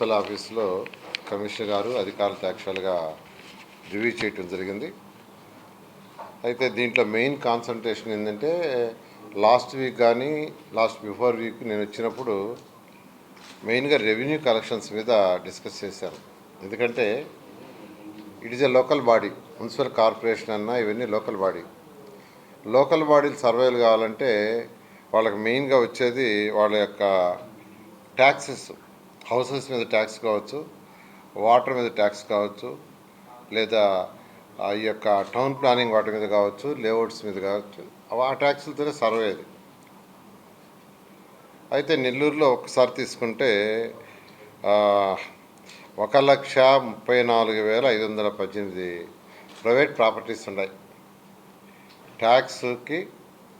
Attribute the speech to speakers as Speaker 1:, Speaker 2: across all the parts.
Speaker 1: Municipal ఆఫీస్లో commissioner గారు అధికారులతో యాక్చువల్గా రివ్యూ చేయటం జరిగింది. అయితే దీంట్లో మెయిన్ కాన్సన్ట్రేషన్ ఏంటంటే లాస్ట్ వీక్ కానీ లాస్ట్ బిఫోర్ వీక్ నేను వచ్చినప్పుడు మెయిన్గా రెవెన్యూ కలెక్షన్స్ మీద డిస్కస్ చేశాను ఎందుకంటే it is a local body municipal corporation అన్నా ఇవన్నీ లోకల్ బాడీ. లోకల్ బాడీలు సర్వేలు కావాలంటే వాళ్ళకి మెయిన్గా వచ్చేది వాళ్ళ యొక్క ట్యాక్సెస్ హౌసెస్ మీద ట్యాక్స్ కావచ్చు వాటర్ మీద ట్యాక్స్ కావచ్చు లేదా ఆ ఈ యొక్క టౌన్ ప్లానింగ్ వాటి మీద కావచ్చు లేఅవుట్స్ మీద కావచ్చు ఆ ట్యాక్సులతోనే సర్వే అది. అయితే నెల్లూరులో ఒకసారి తీసుకుంటే ఒక లక్ష ముప్పై నాలుగు వేల ఐదు వందల పద్దెనిమిది ప్రైవేట్ ప్రాపర్టీస్ ఉన్నాయి. ట్యాక్స్కి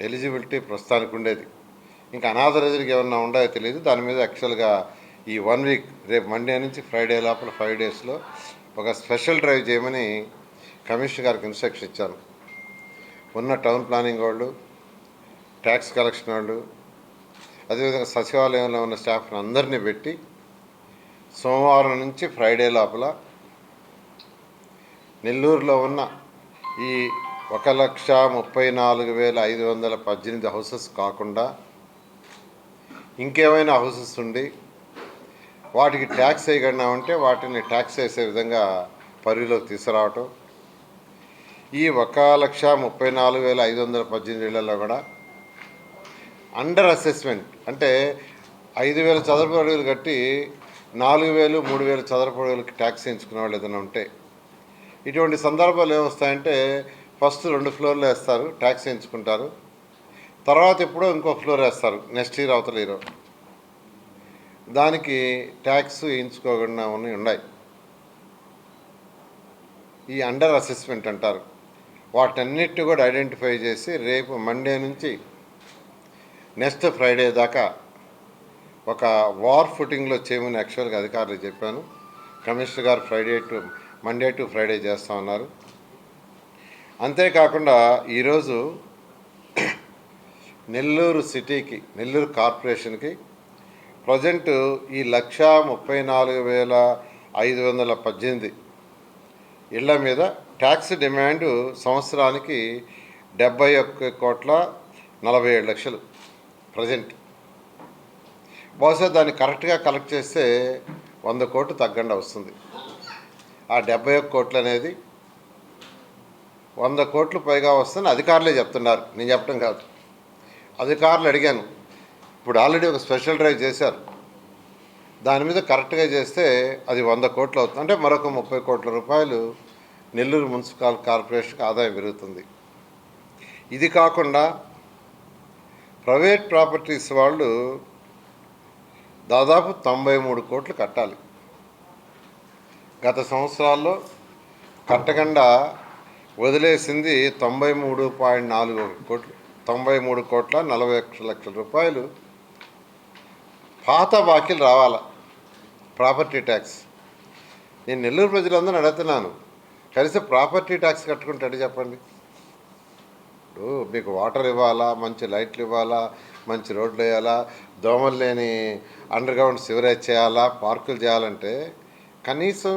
Speaker 1: ఎలిజిబిలిటీ ప్రస్తుతానికి ఉండేది. ఇంకా అనాథ అనాథరైజ్కి ఏమన్నా ఉన్నాయో తెలియదు దాని మీద యాక్చువల్గా ఈ వన్ వీక్ రేపు మండే నుంచి ఫ్రైడే లోపల ఫైవ్ డేస్లో ఒక స్పెషల్ డ్రైవ్ చేయమని కమిషనర్ గారికి ఇన్స్ట్రక్షన్ ఇచ్చాను ఉన్న టౌన్ ప్లానింగ్ వాళ్ళు ట్యాక్స్ కలెక్షన్ వాళ్ళు అదేవిధంగా సచివాలయంలో ఉన్న స్టాఫ్ని అందరినీ పెట్టి సోమవారం నుంచి ఫ్రైడే లోపల నెల్లూరులో ఉన్న ఈ ఒక లక్ష ముప్పై నాలుగు వేల ఐదు వందల పద్దెనిమిది హౌసెస్ కాకుండా ఇంకేమైనా హౌసెస్ ఉండి వాటికి ట్యాక్స్ వేయగలిగినామంటే వాటిని ట్యాక్స్ వేసే విధంగా పరిధిలోకి తీసుకురావటం. ఈ ఒక లక్ష ముప్పై నాలుగు వేల ఐదు వందల పద్దెనిమిది ఏళ్ళలో కూడా అండర్ అసెస్మెంట్ అంటే ఐదు వేల చదరపు అడుగులు కట్టి నాలుగు వేలు మూడు వేలు చదరపు అడుగులకి ట్యాక్స్ వేయించుకునే వాళ్ళు ఏదైనా ఉంటే. ఇటువంటి సందర్భాలు ఏమొస్తాయంటే ఫస్ట్ రెండు ఫ్లోర్లు వేస్తారు ట్యాక్స్ వేయించుకుంటారు. తర్వాత ఎప్పుడో ఇంకో ఫ్లోర్ వేస్తారు నెక్స్ట్ ఇయర్ అవతల ఇయర్. దానికి ట్యాక్స్ వేయించుకోకుండా ఉన్నాయి. ఉన్నాయి. ఈ అండర్ అసెస్మెంట్ అంటారు. వాటన్నిటి కూడా ఐడెంటిఫై చేసి రేపు మండే నుంచి నెక్స్ట్ ఫ్రైడే దాకా ఒక వార్ ఫుటింగ్లో చేయమని యాక్చువల్గా అధికారులు చెప్పాను. కమిషనర్ గారు Friday to Monday to Friday చేస్తూ ఉన్నారు. అంతేకాకుండా ఈరోజు నెల్లూరు సిటీకి నెల్లూరు కార్పొరేషన్కి ప్రజెంట్ ఈ లక్ష ముప్పై నాలుగు వేల ఐదు వందల పద్దెనిమిది ఇళ్ళ మీద ట్యాక్స్ డిమాండ్ సంవత్సరానికి డెబ్బై ఒక్క కోట్ల నలభై ఏడు లక్షలు ప్రజెంట్. బహుశా దాన్ని కరెక్ట్గా కలెక్ట్ చేస్తే వంద కోట్లు తగ్గండి వస్తుంది. ఆ డెబ్బై ఒక్క కోట్లు అనేది వంద కోట్లు పైగా వస్తుందని అధికారులే చెప్తున్నారు. నేను చెప్పడం కాదు. అధికారులు అడిగాను. ఇప్పుడు ఆల్రెడీ ఒక స్పెషల్ డ్రైవ్ చేశారు. దాని మీద కరెక్ట్గా చేస్తే అది వంద కోట్లు అవుతుంది. అంటే మరొక ముప్పై కోట్ల రూపాయలు నెల్లూరు మున్సిపల్ కార్పొరేషన్కి ఆదాయం పెరుగుతుంది. ఇది కాకుండా ప్రైవేట్ ప్రాపర్టీస్ వాళ్ళు దాదాపు తొంభై మూడు కోట్లు కట్టాలి. గత సంవత్సరాల్లో కట్టకుండా వదిలేసింది తొంభై మూడు పాయింట్ నాలుగు కోట్లు. తొంభై మూడు కోట్ల నలభై లక్షల రూపాయలు పాత బాకీలు రావాలి? Property tax. నేను నెల్లూరు ప్రజలందరూ అడుగుతున్నాను. కలిసి ప్రాపర్టీ ట్యాక్స్ కట్టుకుంటాడు చెప్పండి? ఇప్పుడు మీకు వాటర్ ఇవ్వాలా? మంచి లైట్లు ఇవ్వాలా? మంచి రోడ్లు వేయాలా? దోమలు లేని అండర్ గ్రౌండ్ సివరేజ్ చేయాలా? పార్కులు చేయాలంటే కనీసం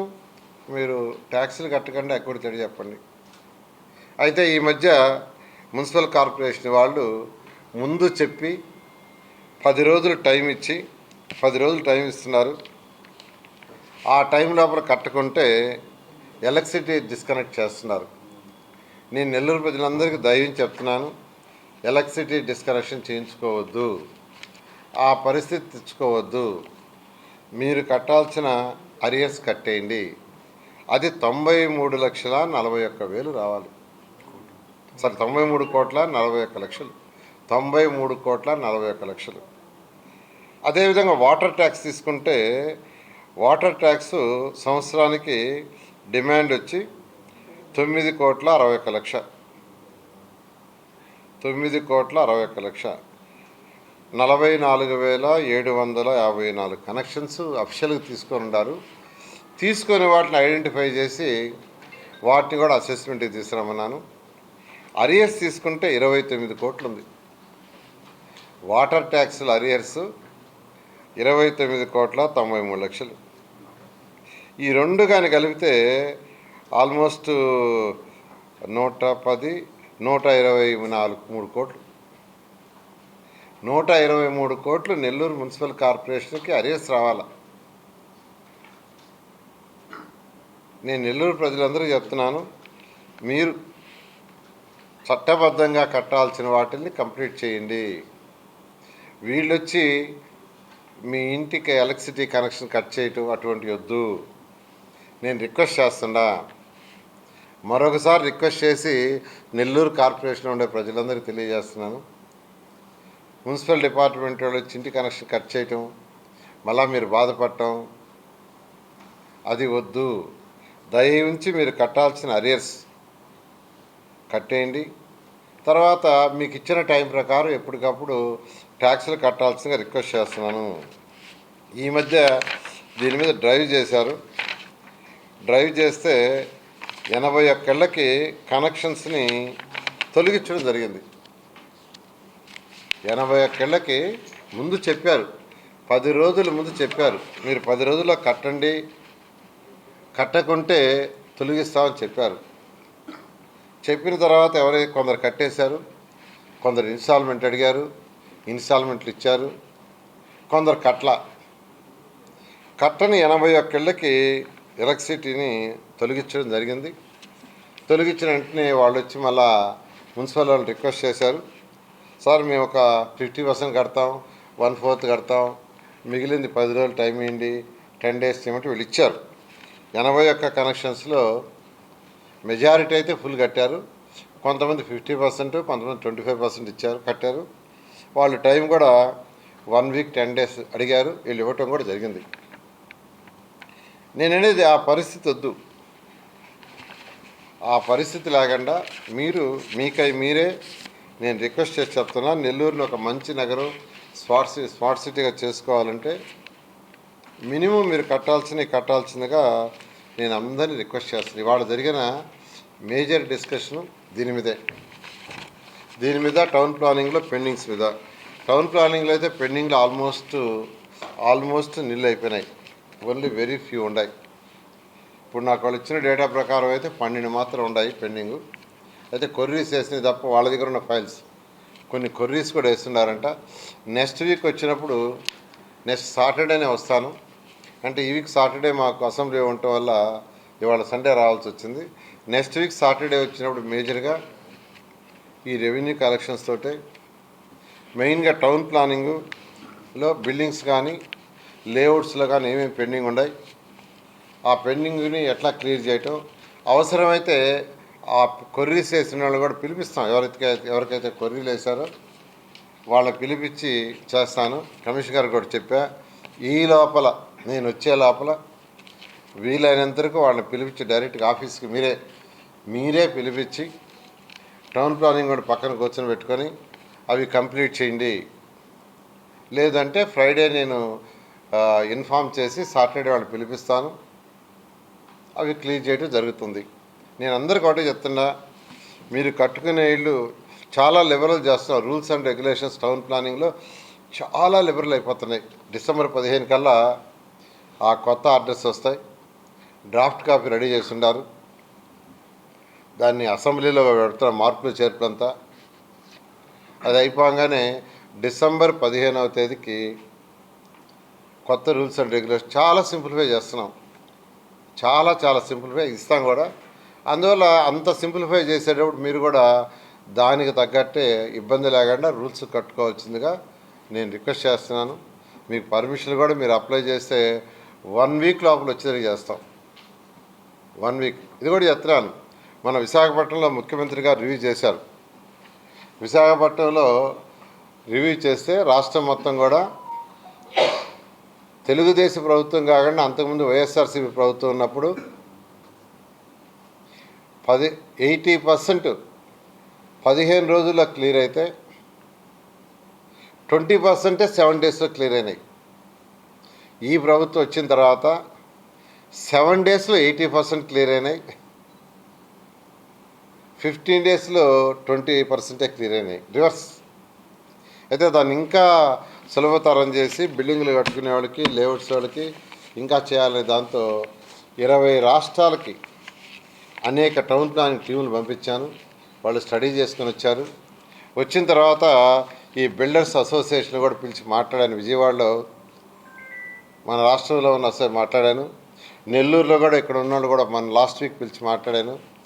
Speaker 1: మీరు ట్యాక్సులు కట్టకుండా ఎక్కడ తడి చెప్పండి? అయితే ఈ మధ్య మున్సిపల్ కార్పొరేషన్ వాళ్ళు ముందు చెప్పి పది రోజులు టైం ఇచ్చి పది రోజులు టైం ఇస్తున్నారు. ఆ టైం లోపల కట్టుకుంటే ఎలక్ట్రిసిటీ డిస్కనెక్ట్ చేస్తున్నారు. నేను నెల్లూరు ప్రజలందరికీ దయ్యం చెప్తున్నాను ఎలక్ట్రిసిటీ డిస్కనెక్షన్ చేయించుకోవద్దు ఆ పరిస్థితి తెచ్చుకోవద్దు. మీరు కట్టాల్సిన అరియర్స్ కట్టేయండి. అది తొంభై మూడు లక్షల నలభై ఒక్క వేలు రావాలి. సరే తొంభై మూడు కోట్ల నలభై ఒక్క లక్షలు. తొంభై మూడు కోట్ల నలభై ఒక్క లక్షలు. అదేవిధంగా వాటర్ ట్యాక్స్ తీసుకుంటే వాటర్ ట్యాక్స్ సంవత్సరానికి డిమాండ్ వచ్చి తొమ్మిది కోట్ల అరవై ఒక్క లక్ష. తొమ్మిది కోట్ల అరవై ఒక్క లక్ష. నలభై నాలుగు వేల ఏడు వందల యాభై నాలుగు కనెక్షన్స్ అఫిషియల్గా తీసుకొని ఉన్నారు. తీసుకొని వాటిని ఐడెంటిఫై చేసి వాటిని కూడా అసెస్మెంట్కి తీసుకురమ్మన్నాను. అరియర్స్ తీసుకుంటే ఇరవై తొమ్మిది కోట్లు ఉంది. వాటర్ ట్యాక్స్లు అరియర్స్ ఇరవై తొమ్మిది కోట్ల తొంభై మూడు లక్షలు. ఈ రెండు కానీ కలిపితే ఆల్మోస్ట్ నూట పది నూట ఇరవై నాలుగు మూడు కోట్లు. నూట ఇరవై మూడు కోట్లు నెల్లూరు మున్సిపల్ కార్పొరేషన్కి అరేస్ రావాలా? నేను నెల్లూరు ప్రజలందరూ చెప్తున్నాను మీరు చట్టబద్ధంగా కట్టాల్సిన వాటిని కంప్లీట్ చేయండి. వీళ్ళొచ్చి మీ ఇంటికి ఎలక్ట్రిసిటీ కనెక్షన్ కట్ చేయటం అటువంటి వద్దు. నేను రిక్వెస్ట్ చేస్తున్నా. మరొకసారి రిక్వెస్ట్ చేసి నెల్లూరు కార్పొరేషన్ ఉండే ప్రజలందరికీ తెలియజేస్తున్నాను. మున్సిపల్ డిపార్ట్మెంట్ వాళ్ళు ఇంటి కనెక్షన్ కట్ చేయటం మళ్ళా మీరు బాధపడటం అది వద్దు. దయవుంచి మీరు కట్టాల్సిన అరియర్స్ కట్టేయండి. తర్వాత మీకు ఇచ్చిన టైం ప్రకారం ఎప్పటికప్పుడు ట్యాక్సులు కట్టాల్సిందిగా రిక్వెస్ట్ చేస్తున్నాను. ఈ మధ్య దీని మీద డ్రైవ్ చేశారు. డ్రైవ్ చేస్తే ఎనభై ఒక్కళ్ళకి కనెక్షన్స్ని తొలగించడం జరిగింది. ఎనభై ఒక్కళ్ళకి ముందు చెప్పారు. పది రోజుల ముందు చెప్పారు. మీరు పది రోజుల్లో కట్టండి కట్టకుంటే తొలగిస్తామని చెప్పారు. చెప్పిన తర్వాత ఎవరైతే కొందరు కట్టేశారు కొందరు ఇన్స్టాల్మెంట్ అడిగారు. ఇన్స్టాల్మెంట్లు ఇచ్చారు. కొందరు కట్ల. కట్టని ఎనభై ఒక్కళ్ళకి ఎలక్ట్రిసిటీని తొలగించడం జరిగింది. తొలగించిన వెంటనే వాళ్ళు వచ్చి మళ్ళా మున్సిపల్ వాళ్ళు రిక్వెస్ట్ చేశారు. సార్ మేము ఒక ఫిఫ్టీ పర్సెంట్ కడతాం వన్ ఫోర్త్ కడతాం. మిగిలింది పది రోజులు టైం ఇవ్వండి టెన్ డేస్ చేయమంటే వీళ్ళు ఇచ్చారు. ఎనభై ఒక్క కనెక్షన్స్లో మెజారిటీ అయితే ఫుల్ కట్టారు. కొంతమంది ఫిఫ్టీ పర్సెంట్ కొంతమంది ట్వంటీ ఫైవ్ పర్సెంట్ ఇచ్చారు కట్టారు. వాళ్ళు టైం కూడా వన్ వీక్ టెన్ డేస్ అడిగారు. వీళ్ళు ఇవ్వటం కూడా జరిగింది. నేను అనేది ఆ పరిస్థితి వద్దు. ఆ పరిస్థితి లేకుండా మీరు మీకై మీరే నేను రిక్వెస్ట్ చేసి చెప్తున్నా నెల్లూరుని ఒక మంచి నగరం స్మార్ట్ సిటీ స్మార్ట్ సిటీగా చేసుకోవాలంటే మినిమం మీరు కట్టాల్సినవి కట్టాల్సిందిగా నేను అందరినీ రిక్వెస్ట్ చేస్తాను ఇవాళ జరిగిన మేజర్ డిస్కషను దీని మీదే. దీని మీద టౌన్ ప్లానింగ్లో పెండింగ్స్ మీద. టౌన్ ప్లానింగ్లో అయితే పెండింగ్లో ఆల్మోస్ట్ ఆల్మోస్ట్ నిల్ అయిపోయినాయి ఓన్లీ వెరీ ఫ్యూ ఉన్నాయి ఇప్పుడు నాకు వాళ్ళు ఇచ్చిన డేటా ప్రకారం అయితే పన్నెండు మాత్రం ఉన్నాయి పెండింగ్. అయితే కొర్రీస్ వేసినవి తప్ప వాళ్ళ దగ్గర ఉన్న ఫైల్స్. కొన్ని కొర్రీస్ కూడా వేస్తున్నారంట. నెక్స్ట్ వీక్ వచ్చినప్పుడు నెక్స్ట్ సాటర్డేనే వస్తాను. అంటే ఈ వీక్ సాటర్డే మాకు అసెంబ్లీ ఉండటం వల్ల ఇవాళ సండే రావాల్సి వచ్చింది. నెక్స్ట్ వీక్ సాటర్డే వచ్చినప్పుడు మేజర్గా ఈ రెవెన్యూ కలెక్షన్స్ తోటే మెయిన్గా టౌన్ ప్లానింగ్లో బిల్డింగ్స్ కానీ లేఅవుట్స్లో కానీ ఏమేమి పెండింగ్ ఉన్నాయి ఆ పెండింగ్ని ఎట్లా క్లియర్ చేయటం అవసరమైతే ఆ కొర్రీస్ వేసిన వాళ్ళు కూడా పిలిపిస్తాం. ఎవరికైతే ఎవరికైతే కొర్రీలు వేశారో వాళ్ళని పిలిపించి చేస్తాను. కమిషనర్ గారు కూడా చెప్పా ఈ లోపల నేను వచ్చే లోపల వీలైనంతవరకు వాళ్ళని పిలిపించి డైరెక్ట్గా ఆఫీస్కి మీరే మీరే పిలిపించి టౌన్ ప్లానింగ్ కూడా పక్కన కూర్చొని పెట్టుకొని అవి కంప్లీట్ చేయండి. లేదంటే ఫ్రైడే నేను ఇన్ఫామ్ చేసి సాటర్డే వాళ్ళు పిలిపిస్తాను. అవి క్లీన్ చేయడం జరుగుతుంది. నేను అందరికీ ఒకటే చెప్తున్నా మీరు కట్టుకునే ఇల్లు చాలా లిబరల్ చేస్తున్నారు. రూల్స్ అండ్ రెగ్యులేషన్స్ టౌన్ ప్లానింగ్లో చాలా లిబరల్ అయిపోతున్నాయి. డిసెంబర్ పదిహేను కల్లా ఆ కొత్త ఆర్డర్స్ వస్తాయి. డ్రాఫ్ట్ కాపీ రెడీ చేసి ఉన్నారు దాన్ని అసెంబ్లీలో పెడుతున్న మార్పులు చేర్పులంతా. అది అయిపోగానే డిసెంబర్ పదిహేనవ తేదీకి కొత్త రూల్స్ అండ్ రెగ్యులేషన్ చాలా సింప్లిఫై చేస్తున్నాం. చాలా చాలా సింప్లిఫై ఇస్తాం కూడా. అందువల్ల అంత సింప్లిఫై చేసేటప్పుడు మీరు కూడా దానికి తగ్గట్టే ఇబ్బంది లేకుండా రూల్స్ కట్టుకోవాల్సిందిగా నేను రిక్వెస్ట్ చేస్తున్నాను. మీకు పర్మిషన్ కూడా మీరు అప్లై చేస్తే వన్ వీక్ లోపల వచ్చేది చేస్తాం. One week. ఇది కూడా చెప్తున్నాను. మన విశాఖపట్నంలో ముఖ్యమంత్రి గారు రివ్యూ చేశారు. విశాఖపట్నంలో రివ్యూ చేస్తే రాష్ట్రం మొత్తం కూడా తెలుగుదేశం ప్రభుత్వం కాకుండా అంతకుముందు వైఎస్ఆర్సీపీ ప్రభుత్వం ఉన్నప్పుడు పది ఎయిటీ పర్సెంట్ పదిహేను రోజుల్లో క్లియర్ అయితే ట్వంటీ పర్సెంటే సెవెన్ డేస్లో క్లియర్ అయినాయి. ఈ ప్రభుత్వం వచ్చిన తర్వాత సెవెన్ డేస్లో ఎయిటీ పర్సెంట్ క్లియర్ అయినాయి. ఫిఫ్టీన్ డేస్లో ట్వంటీ పర్సెంటే క్లియర్ అయినాయి. రివర్స్. అయితే దాన్ని ఇంకా సులభతరం చేసి బిల్డింగ్లు కట్టుకునే వాళ్ళకి లేఅవుట్స్ వాళ్ళకి ఇంకా చేయాలనే దాంతో ఇరవై రాష్ట్రాలకి అనేక టౌన్ ప్లానింగ్ టీములు పంపించాను. వాళ్ళు స్టడీ చేసుకొని వచ్చారు. వచ్చిన తర్వాత ఈ బిల్డర్స్ అసోసియేషన్ కూడా పిలిచి మాట్లాడాను. విజయవాడలో మన రాష్ట్రంలో ఉన్న అసలు మాట్లాడాను. నెల్లూరులో కూడా ఇక్కడ ఉన్నవాళ్ళు కూడా మన లాస్ట్ వీక్ పిలిచి మాట్లాడాను.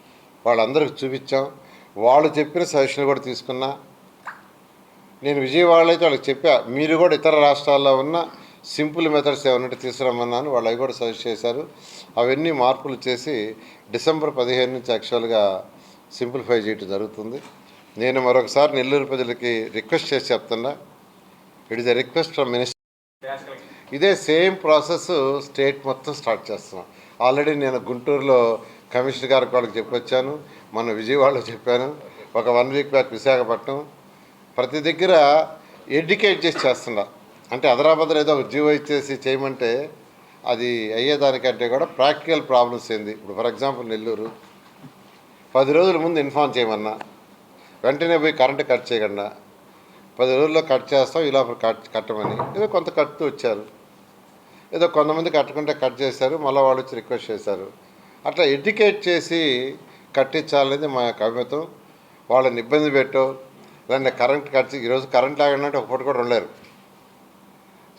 Speaker 1: వాళ్ళందరికీ చూపించాం. వాళ్ళు చెప్పిన సజెషన్ కూడా తీసుకున్నా. నేను విజయవాడలో అయితే వాళ్ళకి చెప్పా మీరు కూడా ఇతర రాష్ట్రాల్లో ఉన్న సింపుల్ మెథడ్స్ ఏమన్నట్టు తీసుకురమ్మన్నాను. వాళ్ళు అవి కూడా సజెస్ట్ చేశారు. అవన్నీ మార్పులు చేసి డిసెంబర్ పదిహేను నుంచి యాక్చువల్గా సింప్లిఫై చేయటం జరుగుతుంది. నేను మరొకసారి నెల్లూరు ప్రజలకి రిక్వెస్ట్ చేసి చెప్తున్నా it is a request from minister ఇదే సేమ్ ప్రాసెస్ స్టేట్ మొత్తం స్టార్ట్ చేస్తున్నాం. ఆల్రెడీ నేను గుంటూరులో కమిషనర్ గారికి వాళ్ళకి చెప్పొచ్చాను మొన్న విజయవాడలో చెప్పాను. ఒక వన్ వీక్ బ్యాక్ విశాఖపట్నం. ప్రతి దగ్గర ఎడ్యుకేట్ చేసి చేస్తున్నారు అంటే అదరాబదర ఏదో ఒక జీవో ఇచ్చేసి చేయమంటే అది అయ్యేదానికంటే కూడా ప్రాక్టికల్ ప్రాబ్లమ్స్ ఏంది? ఇప్పుడు ఫర్ ఎగ్జాంపుల్ నెల్లూరు. పది రోజుల ముందు ఇన్ఫార్మ్ చేయమన్నా. వెంటనే పోయి కరెంటు కట్ చేయకుండా పది రోజుల్లో కట్ చేస్తాం ఇలా కట్ కట్టమని. ఏదో కొంత కట్టుతూ వచ్చారు. ఏదో కొంతమంది కట్టుకుంటే కట్ చేశారు మళ్ళీ వాళ్ళు వచ్చి రిక్వెస్ట్ చేశారు. అట్లా ఎడ్యుకేట్ చేసి కట్టించాలనేది మా యొక్క వాళ్ళని ఇబ్బంది పెట్టో లేదంటే కరెంట్ కట్టి ఈరోజు కరెంట్ లాగనంటే ఒక పూట కూడా ఉండలేరు.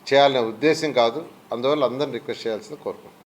Speaker 1: చేయాలనే ఉద్దేశం కాదు. అందువల్ల అందరిని రిక్వెస్ట్ చేయాల్సింది కోరుకుంటున్నాను